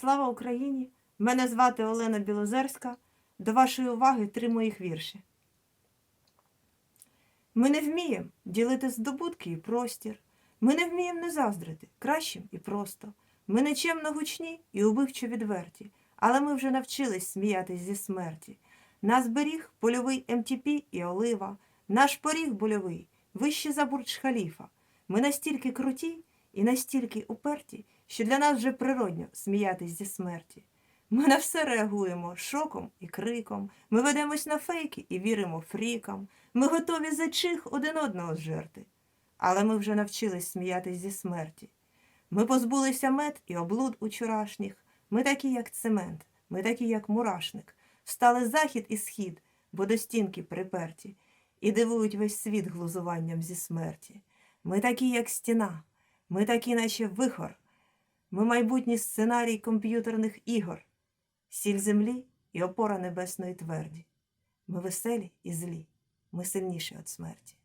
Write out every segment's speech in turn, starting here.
Слава Україні! Мене звати Олена Білозерська. До вашої уваги три моїх вірші. Ми не вміємо ділити здобутки і простір. Ми не вміємо не заздрити кращим і просто. Ми нечемно гучні і убивчо відверті, але ми вже навчились сміятись зі смерті. Нас беріг польовий МТП і олива, наш поріг больовий, вище за бурдж халіфа. Ми настільки круті і настільки уперті, що для нас вже природньо сміятись зі смерті. Ми на все реагуємо шоком і криком. Ми ведемось на фейки і віримо фрікам. Ми готові за чих один одного зжерти. Але ми вже навчились сміятись зі смерті. Ми позбулися мед і облуд учорашніх. Ми такі, як цемент, ми такі, як мурашник. Встали захід і схід, бо до стінки приперті, і дивують весь світ глузуванням зі смерті. Ми такі, як стіна, ми такі, наче вихор. Ми майбутній сценарій комп'ютерних ігор, сіль землі і опора небесної тверді. Ми веселі і злі, ми сильніші від смерті.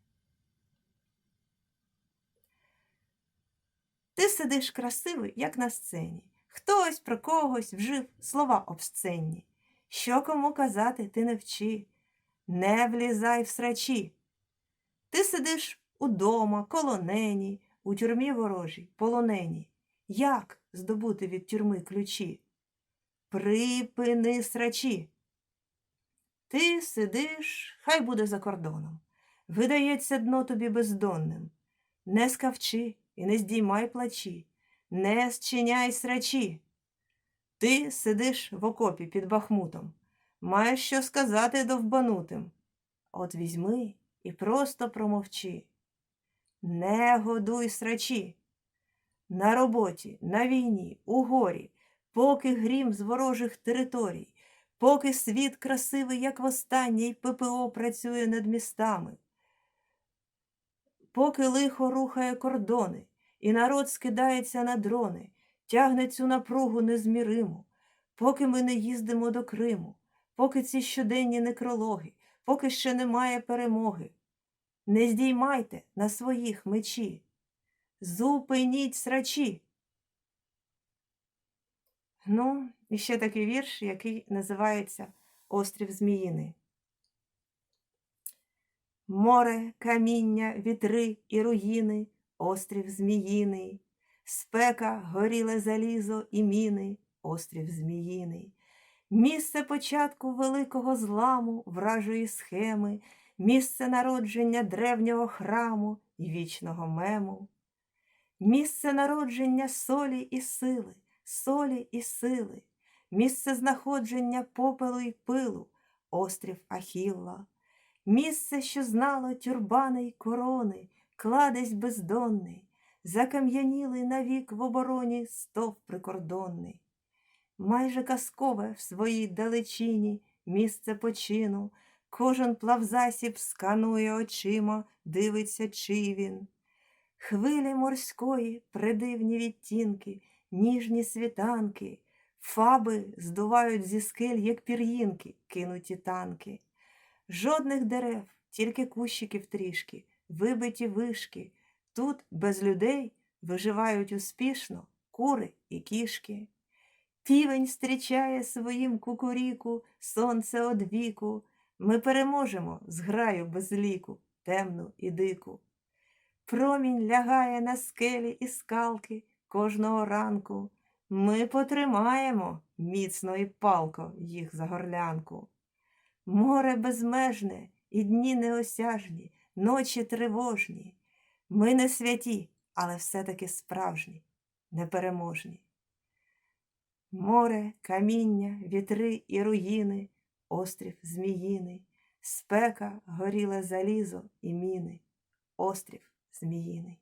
Ти сидиш красивий, як на сцені. Хтось про когось вжив слова обсценні. Що кому казати, ти не вчи, не влізай в срачі. Ти сидиш удома, коло нені, у тюрмі ворожій, полонені. Як здобути від тюрми ключі? Припини срачі. Ти сидиш, хай буде за кордоном. Видається дно тобі бездонним. Не скавчи і не здіймай плачі, не зчиняй срачі. Ти сидиш в окопі під бахмутом, маєш що сказати довбанутим. От візьми і просто промовчи. Не годуй срачі. На роботі, на війні, у горі, поки грім з ворожих територій, поки світ красивий, як востаннє, й ППО працює над містами, поки лихо рухає кордони, і народ скидається на дрони, тягне цю напругу незміриму, поки ми не їздимо до Криму, поки ці щоденні некрологи, поки ще немає перемоги. Не здіймайте на своїх мечі. Зупиніть срачі. Ну, і ще такий вірш, який називається Острів Зміїний. Море, каміння, вітри і руїни, острів Зміїний, спека, горіле залізо і міни, острів Зміїний, місце початку великого зламу, вражої схеми, місце народження древнього храму і вічного мему. Місце народження солі і сили, солі і сили, місце знаходження попелу і пилу, острів Ахілла, місце, що знало тюрбани й корони, кладезь бездонний, закам'янілий навік в обороні стов прикордонний. Майже казкове в своїй далечині місце почину, кожен плавзасіб сканує очима, дивиться, чий він. Хвилі морської, придивні відтінки, ніжні світанки, фаби здувають зі скель, як пір'їнки, кинуті танки. Жодних дерев, тільки кущиків трішки, вибиті вишки. Тут без людей виживають успішно кури і кішки. Півень зустрічає своїм кукуріку сонце одвіку. Ми переможемо зграю без ліку, темну і дику. Промінь лягає на скелі і скалки кожного ранку. Ми потримаємо міцно і палко їх за горлянку. Море безмежне і дні неосяжні, ночі тривожні. Ми не святі, але все-таки справжні, непереможні. Море, каміння, вітри і руїни, острів Зміїний, спека, горіле залізо і міни, острів Зміїний.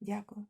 Дякую.